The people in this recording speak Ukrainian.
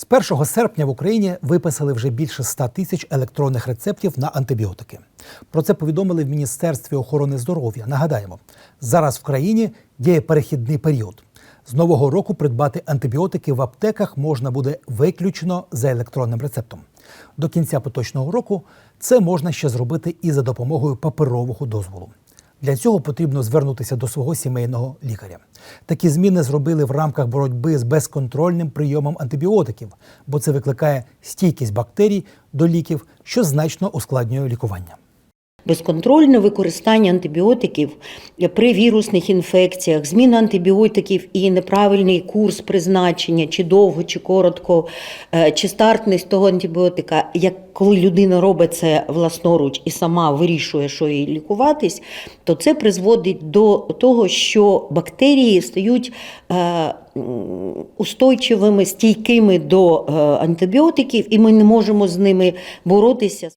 З 1 серпня в Україні виписали вже більше 100 тисяч електронних рецептів на антибіотики. Про це повідомили в Міністерстві охорони здоров'я. Нагадаємо, зараз в країні діє перехідний період. З нового року придбати антибіотики в аптеках можна буде виключно за електронним рецептом. До кінця поточного року це можна ще зробити і за допомогою паперового дозволу. Для цього потрібно звернутися до свого сімейного лікаря. Такі зміни зробили в рамках боротьби з безконтрольним прийомом антибіотиків, бо це викликає стійкість бактерій до ліків, що значно ускладнює лікування. Безконтрольне використання антибіотиків при вірусних інфекціях, зміна антибіотиків і неправильний курс призначення, чи довго, чи коротко, е, чи стартність того антибіотика, як коли людина робить це власноруч і сама вирішує, що їй лікуватись, то це призводить до того, що бактерії стають е, устойчивими, стійкими до е, антибіотиків, і ми не можемо з ними боротися.